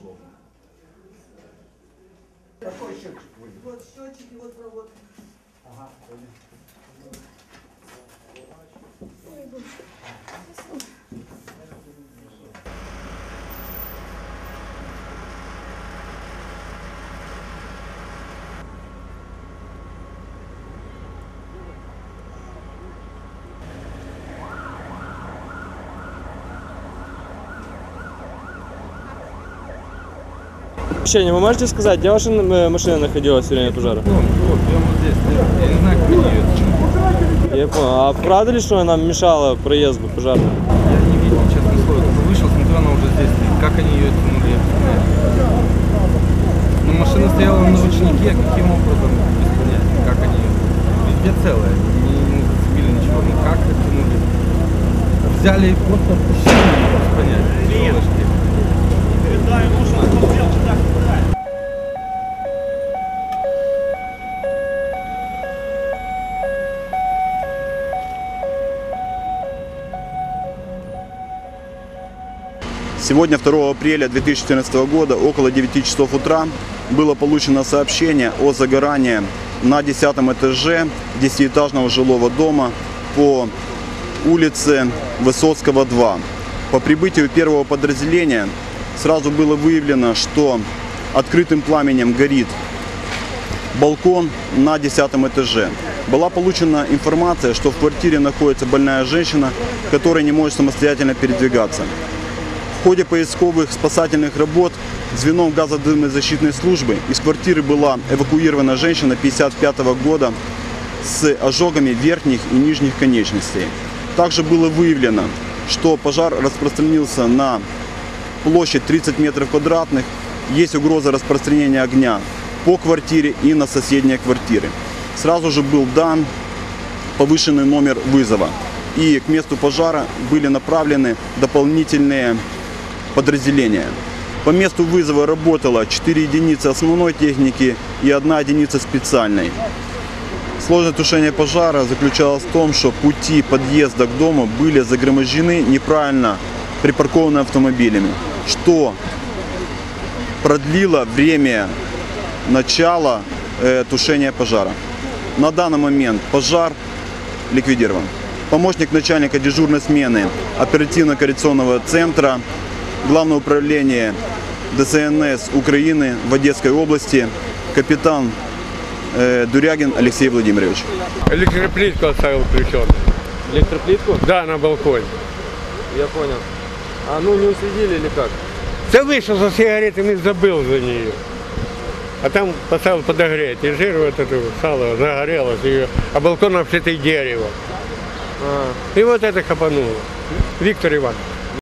условно. Какой счетчик будет? Вот счетчик и вот проводка. Ага, понятно. Общение, вы можете сказать, где ваша э, машина находилась во время пожара? Ну, вот, прямо вот здесь. Я, я не знаю, как они ее Я понял. А правда ли, что она мешала проезду пожарному? Я не видел, честно слово. Только вышел, смотрю, она уже здесь. Как они ее тянули. Ну, машина стояла на ручнике, каким образом, без понятия. Как они ее... Везде целая, не, не зацепили ничего. Ну, как это тянули? Взяли и просто пустили, без понятия. Тяжелышки. Сегодня, 2 апреля 2014 года, около 9 часов утра, было получено сообщение о загорании на 10 этаже 10-этажного жилого дома по улице Высоцкого 2. По прибытию первого подразделения сразу было выявлено, что открытым пламенем горит балкон на 10 этаже. Была получена информация, что в квартире находится больная женщина, которая не может самостоятельно передвигаться. В ходе поисковых спасательных работ звеном газодымозащитной службы из квартиры была эвакуирована женщина 55 года с ожогами верхних и нижних конечностей. Также было выявлено, что пожар распространился на площадь 30 метров квадратных. Есть угроза распространения огня по квартире и на соседние квартиры. Сразу же был дан повышенный номер вызова. И к месту пожара были направлены дополнительные подразделения. По месту вызова работало 4 единицы основной техники и 1 единица специальной. Сложность тушения пожара заключалась в том, что пути подъезда к дому были загромождены неправильно припаркованными автомобилями, что продлило время начала э, тушения пожара. На данный момент пожар ликвидирован. Помощник начальника дежурной смены оперативно-коррекционного центра Главное управление ДСНС Украины в Одесской области, капитан э, Дурягин Алексей Владимирович. Электроплитку оставил включен. Электроплитку? Да, на балконе. Я понял. А ну не уследили или как? Да вышел за сигаретами и забыл за нее. А там поставил подогреть. И жир вот это сало загорелось. И, а балкон обшитый дерево. А, И вот это хапануло. Виктор Иванович.